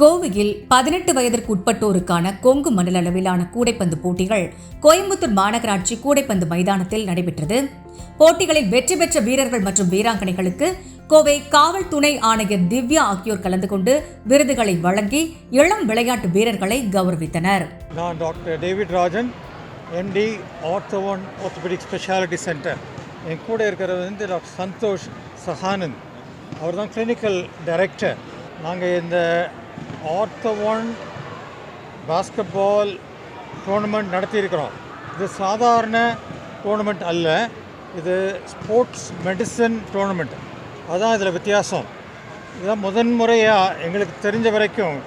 கோவையில் பதினெட்டு வயதிற்கு உட்பட்டோருக்கான கொங்கு மண்டல அளவிலான கூடைப்பந்து போட்டிகள் கோயம்புத்தூர் மாநகராட்சி கூடைப்பந்து மைதானத்தில் நடைபெற்றது. போட்டிகளில் வெற்றி பெற்ற வீரர்கள் மற்றும் வீராங்கனைகளுக்கு கோவை காவல் துணை ஆணையர் திவ்யா ஆகியோர் கலந்து கொண்டு விருதுகளை வழங்கி இளம் விளையாட்டு வீரர்களை கௌரவித்தனர். நான் doctor David Rajan MD Orthoone orthopaedic speciality centre என் கூட இருக்கிறது வந்து டாக்டர் சந்தோஷ் சஹானந்த். அவர் தான் கிளினிக்கல் டைரக்டர் நாங்கள் இந்த ஆர்த்தோவன் பாஸ்கெட்பால் டோர்னமெண்ட் நடத்தியிருக்கிறோம். இது சாதாரண டோர்னமெண்ட் அல்ல. இது ஸ்போர்ட்ஸ் மெடிசன் டோர்னமெண்ட் அதுதான் இதில் வித்தியாசம். இதுதான் முதன் முறையாக எங்களுக்கு தெரிஞ்ச வரைக்கும்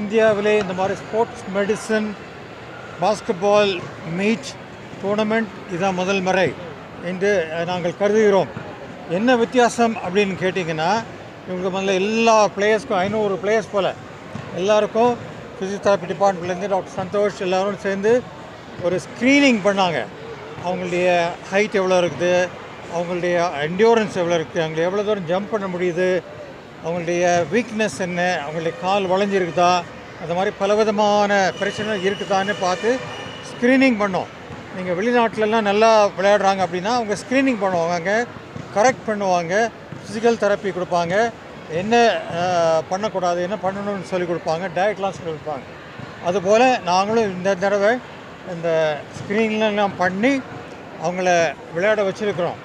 இந்தியாவிலே இந்த மாதிரி sports medicine basketball meet tournament இதான் முதல் முறை என்று நாங்கள் கருதுகிறோம். என்ன வித்தியாசம் அப்படின்னு கேட்டிங்கன்னா இவங்களுக்கு முதல்ல எல்லா பிளேயர்ஸ்க்கும் ஐநூறு பிளேயர்ஸ் போல் எல்லாருக்கும் ஃபிசியோதெரப்பி டிபார்ட்மெண்ட்லேருந்து டாக்டர் சந்தோஷ் எல்லோரும் சேர்ந்து ஒரு ஸ்க்ரீனிங் பண்ணாங்க. அவங்களுடைய ஹைட் எவ்வளோ இருக்குது? அவங்களுடைய என்டியூரன்ஸ் எவ்வளோ இருக்குது? அவங்களை எவ்வளோ தூரம் ஜம்ப் பண்ண முடியுது? அவங்களுடைய வீக்னஸ் என்ன? அவங்களுடைய கால் வளைஞ்சிருக்குதா? அந்த மாதிரி பலவிதமான பிரச்சனை இருக்குதான்னு பார்த்து ஸ்க்ரீனிங் பண்ணோம். நீங்கள் வெளிநாட்டிலலாம் நல்லா விளையாடுறாங்க அப்படின்னா அவங்க ஸ்க்ரீனிங் பண்ணுவாங்க கரெக்ட் பண்ணுவாங்க ஃபிசிக்கல் தெரப்பி கொடுப்பாங்க. என்ன பண்ணக்கூடாது என்ன பண்ணணும்னு சொல்லிக் கொடுப்பாங்க டயட்லாம் சொல்லி கொடுப்பாங்க. அதுபோல் நாங்களும் இந்த தடவை இந்த ஸ்க்ரீன்லாம் பண்ணி அவங்கள விளையாட வச்சுருக்குறோம்.